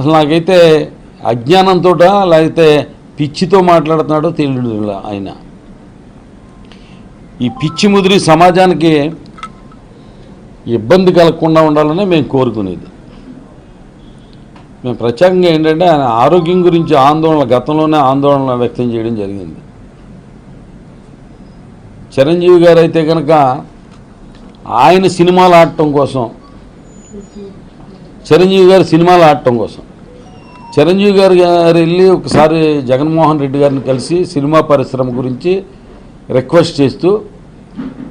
అసలు నాకైతే అజ్ఞానంతో లేకపోతే పిచ్చితో మాట్లాడుతున్నాడో తెలియదు ఆయన. ఈ పిచ్చి ముదిరి సమాజానికి ఇబ్బంది కలగకుండా ఉండాలని మేము కోరుకునేది. మేము ప్రత్యేకంగా ఏంటంటే ఆయన ఆరోగ్యం గురించి ఆందోళన గతంలోనే ఆందోళన వ్యక్తం చేయడం జరిగింది. చిరంజీవి గారు అయితే కనుక ఆయన సినిమాలు ఆడటం కోసం చిరంజీవి గారు సినిమాలు ఆడటం కోసం చిరంజీవి గారు గారు వెళ్ళి ఒకసారి జగన్మోహన్ రెడ్డి గారిని కలిసి సినిమా పరిశ్రమ గురించి రిక్వెస్ట్ చేస్తూ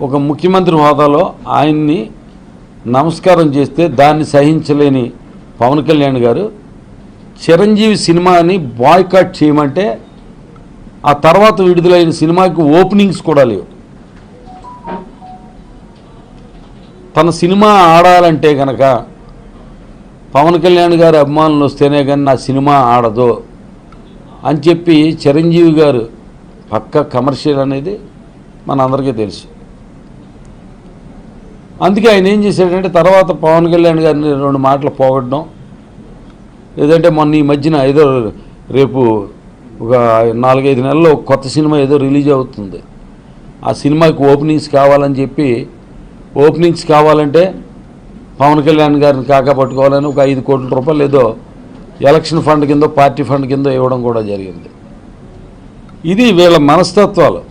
ఒక ముఖ్యమంత్రి హోదాలో ఆయన్ని నమస్కారం చేస్తే దాన్ని సహించలేని పవన్ కళ్యాణ్ గారు చిరంజీవి సినిమాని బాయ్కాట్ చేయమంటే ఆ తర్వాత విడుదలైన సినిమాకి ఓపెనింగ్స్ కూడా లేవు. తన సినిమా ఆడాలంటే కనుక పవన్ కళ్యాణ్ గారి అభిమానులు వస్తేనే కానీ నా సినిమా ఆడదు అని చెప్పి చిరంజీవి గారు పక్క కమర్షియల్ అనేది మనందరికీ తెలుసు. అందుకే ఆయన ఏం చేశాడంటే తర్వాత పవన్ కళ్యాణ్ గారిని రెండు మాటలు పోగొట్టడం లేదంటే మొన్న ఈ మధ్యన ఏదో రేపు ఒక నాలుగైదు నెలల్లో కొత్త సినిమా ఏదో రిలీజ్ అవుతుంది. ఆ సినిమాకి ఓపెనింగ్స్ కావాలని చెప్పి ఓపెనింగ్స్ కావాలంటే పవన్ కళ్యాణ్ గారిని కాకా పట్టుకోవాలని ఒక ఐదు కోట్ల రూపాయలు ఏదో ఎలక్షన్ ఫండ్ కింద పార్టీ ఫండ్ కింద ఇవ్వడం కూడా జరిగింది. ఇది వీళ్ళ మనస్తత్వాలు.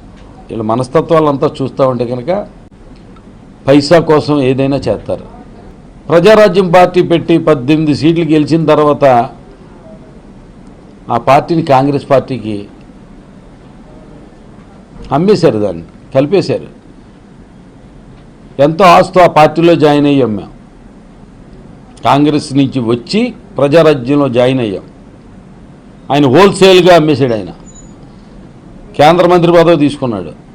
వీళ్ళ మనస్తత్వాలు అంతా చూస్తూ ఉంటే కనుక పైసా కోసం ఏదైనా చేస్తారు. ప్రజారాజ్యం పార్టీ పెట్టి పద్దెనిమిది సీట్లు గెలిచిన తర్వాత ఆ పార్టీని కాంగ్రెస్ పార్టీకి అమ్మేశారు దాన్ని కలిపేశారు. ఎంతో ఆస్తో ఆ పార్టీలో జాయిన్ అయ్యాం మేము. కాంగ్రెస్ నుంచి వచ్చి ప్రజారాజ్యంలో జాయిన్ అయ్యాం. ఆయన హోల్సేల్గా అమ్మేశాడు ఆయన. కేంద్ర మంత్రి పదవి తీసుకున్నాడు.